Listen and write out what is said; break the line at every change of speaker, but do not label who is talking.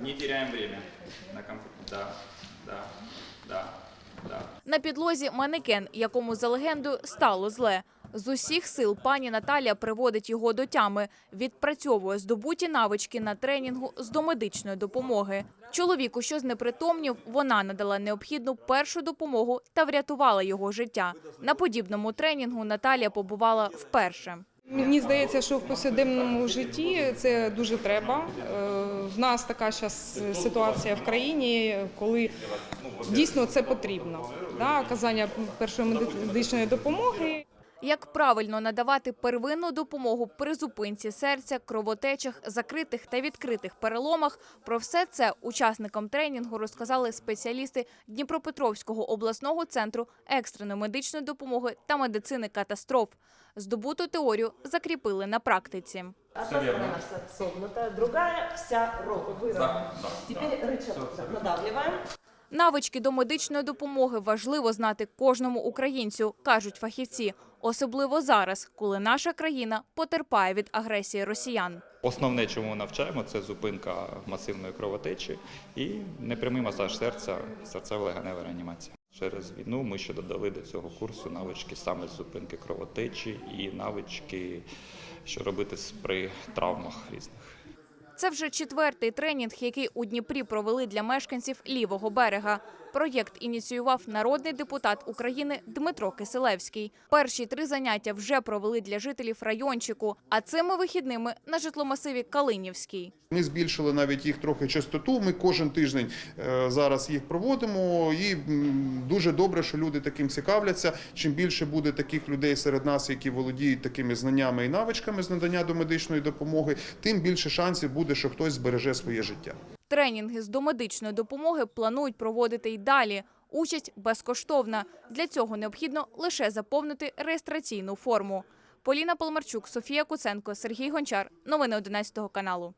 Не теряем время на комп... Да, да, да, да.
На підлозі манекен, якому за легендою стало зле. З усіх сил пані Наталія приводить його до тями, відпрацьовує здобуті навички на тренінгу з домедичної допомоги. Чоловіку, що знепритомнів, вона надала необхідну першу допомогу та врятувала його життя. На подібному тренінгу Наталія побувала вперше.
Мені здається, що в повсякденному житті це дуже треба. Е, В нас така зараз ситуація в країні, коли дійсно це потрібно. Да, оказання першої медичної допомоги.
Як правильно надавати первинну допомогу при зупинці серця, кровотечах, закритих та відкритих переломах, про все це учасникам тренінгу розказали спеціалісти Дніпропетровського обласного центру екстреної медичної допомоги та медицини катастроф. Здобуту теорію закріпили на практиці.
Одна сторона согнута, другая вся ровно, выровнена. Теперь рычаг надавливаем.
Навички до медичної допомоги важливо знати кожному українцю, кажуть фахівці, особливо зараз, коли наша країна потерпає від агресії росіян.
Основне, чому навчаємо, це зупинка масивної кровотечі і непрямий масаж серця, серцево-легенева реанімація. Через війну ми ще додали до цього курсу навички саме з зупинки кровотечі і навички, що робити при травмах різних.
Це вже четвертий тренінг, який у Дніпрі провели для мешканців лівого берега. Проєкт ініціював народний депутат України Дмитро Киселевський. Перші три заняття вже провели для жителів райончику, а цими вихідними на житломасиві Калинівський.
Ми збільшили навіть їх трохи частоту. Ми кожен тиждень е, зараз їх проводимо, і дуже добре, що люди таким цікавляться. Чим більше буде таких людей серед нас, які володіють такими знаннями і навичками з надання до медичної допомоги, тим більше шансів буде, що хтось збереже своє життя.
Тренінги з домедичної допомоги планують проводити й далі. Участь безкоштовна. Для цього необхідно лише заповнити реєстраційну форму. Поліна Полмарчук, Софія Куценко, Сергій Гончар. Новини 11 каналу.